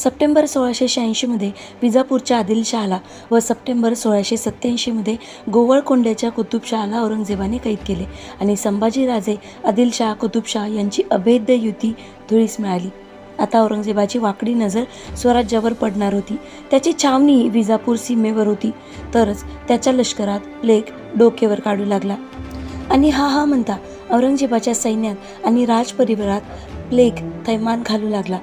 September सोळाशे शहाऐंशीमध्ये विजापूरच्या आदिलशहाला व सप्टेंबर सोळाशे सत्त्याऐंशीमध्ये गोवळकोंड्याच्या कुतुबशहाला औरंगजेबाने कैद केले आणि संभाजीराजे आदिलशाह कुतुबशाह यांची अभेद्य युती धुळीस मिळाली. आता औरंगजेबाची वाकडी नजर स्वराज्यावर पडणार होती. त्याची छावणी विजापूर सीमेवर होती. तरच त्याच्या लष्करात प्लेग डोकेवर काढू लागला. आणि हा हा म्हणता औरंगजेबाच्या सैन्यात आणि राजपरिवारात प्लेग थैमान घालू लागला.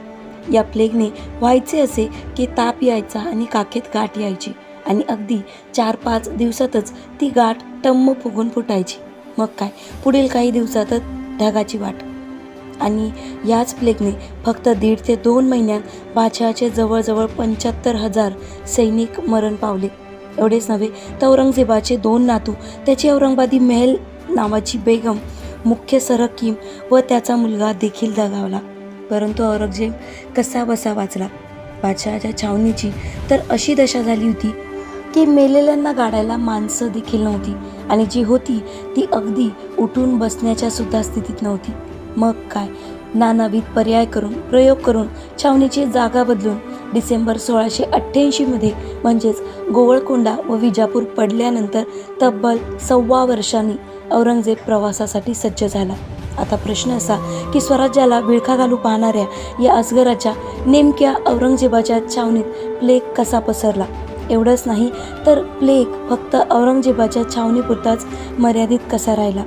या प्लेगने व्हायचे असे की ताप यायचा आणि काखेत गाठ यायची. आणि अगदी चार पाच दिवसातच ती गाठ टम्म फुगून फुटायची. मग काय? पुढील काही दिवसातच ढगाची वाट. आणि याच प्लेगने फक्त दीड ते दोन महिन्यात बादशहाचे जवळजवळ पंच्याहत्तर हजार सैनिक मरण पावले. एवढेच नव्हे तर औरंगजेबाचे दोन नातू त्याची औरंगाबादी महल नावाची बेगम मुख्य सरकीम व त्याचा मुलगा देखील दगावला. परंतु औरंगजेब कसा बसा वाचला? बादशहाच्या छावणीची तर अशी दशा झाली होती की मेलेल्यांना गाडायला माणसं देखील नव्हती आणि जी होती ती अगदी उठून बसण्याच्या सुद्धा स्थितीत नव्हती. मग काय? नानाविध पर्याय करून प्रयोग करून छावणीची जागा बदलून डिसेंबर सोळाशे अठ्ठ्याऐंशीमध्ये म्हणजेच गोवळकोंडा व विजापूर पडल्यानंतर तब्बल सव्वा वर्षांनी औरंगजेब प्रवासासाठी सज्ज झाला. आता प्रश्न असा की स्वराज्याला विळखा घालू पाहणाऱ्या या अजगराच्या नेमक्या औरंगजेबाच्या छावणीत प्लेग कसा पसरला? एवढंच नाही तर प्लेग फक्त औरंगजेबाच्या छावणीपुरताच मर्यादित कसा राहिला?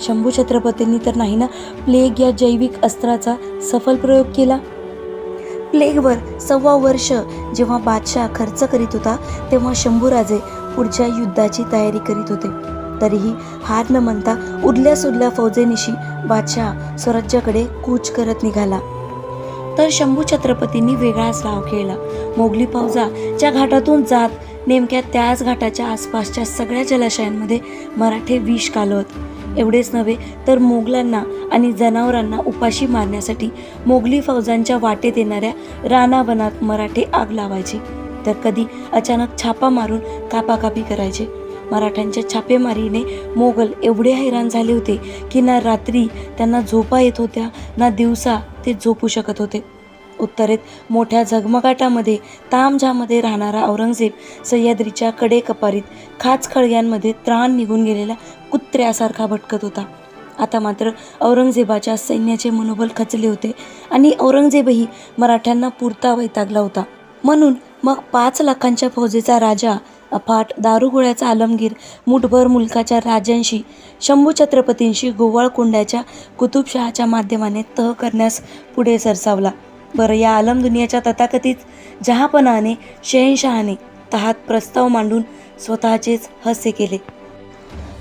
शंभू छत्रपतींनी तर नाही ना प्लेग या जैविक अस्त्राचा सफल प्रयोग केला? प्लेगवर सव्वा वर्ष जेव्हा बादशाह खर्च करीत होता तेव्हा शंभूराजे पुढच्या युद्धाची तयारी करीत होते. तरीही हार न म्हणता उरल्या सुरल्या फौजेनिशी बादशाह स्वराज्याकडे कूच करत निघाला. तर शंभू छत्रपतींनी वेगळाच डाव खेळला. मोगली फौजा ज्या घाटातून जात नेमक्या त्याच घाटाच्या आसपासच्या सगळ्या जलाशयांमध्ये मराठे विष कालवत. एवढेच नव्हे तर मोगलांना आणि जनावरांना उपाशी मारण्यासाठी मोगली फौजांच्या वाटेत येणाऱ्या रानावनात मराठे आग लावायचे. तर कधी अचानक छापा मारून कापाकापी करायचे. मराठ्यांच्या छापेमारीने मोगल एवढे हैराण झाले होते की ना रात्री त्यांना झोपा येत होत्या ना दिवसा ते झोपू शकत होते. उत्तरेत मोठ्या झगमगाटामध्ये तामझामध्ये राहणारा औरंगजेब सह्याद्रीच्या कडेकपारीत खाच खळग्यांमध्ये त्राण निघून गेलेल्या कुत्र्यासारखा भटकत होता. आता मात्र औरंगजेबाच्या सैन्याचे मनोबल खचले होते आणि औरंगजेबही मराठ्यांना पुरता वैतागला होता. म्हणून मग पाच लाखांच्या फौजेचा राजा अफाट दारुगोळ्याचा आलमगीर मुठभर मुलकाच्या राजांशी शंभू छत्रपतींशी गोवाळकोंड्याच्या कुतुबशहाच्या माध्यमाने तह करण्यास पुढे सरसावला. बरं या आलम दुनियाच्या तथाकथित जहापनाने शहनशहाने तहात प्रस्ताव मांडून स्वतःचेच हस्य केले.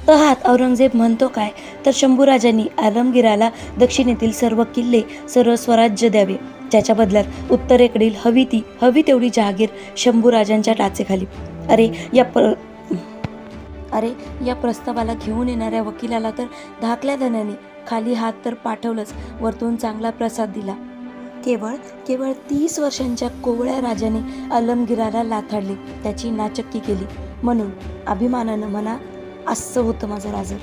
तहात औरंगजेब म्हणतो काय? तर शंभूराजांनी आलमगीराला दक्षिणेतील सर्व किल्ले सर्व स्वराज्य द्यावे. ज्याच्या बदल्यात उत्तरेकडील हवी ती हवी तेवढी जहागीर शंभूराजांच्या टाचेखाली. अरे या प्र अरे या प्रस्तावाला घेऊन येणाऱ्या वकिलाला तर धाकल्या धन्याने खाली हात तर पाठवलंच वरतून चांगला प्रसाद दिला. केवळ केवळ तीस वर्षांच्या कोवळ्या राजाने आलमगिराला लाथाडले त्याची नाचक्की केली. म्हणून अभिमानानं म्हणा असं होतं माझं राजा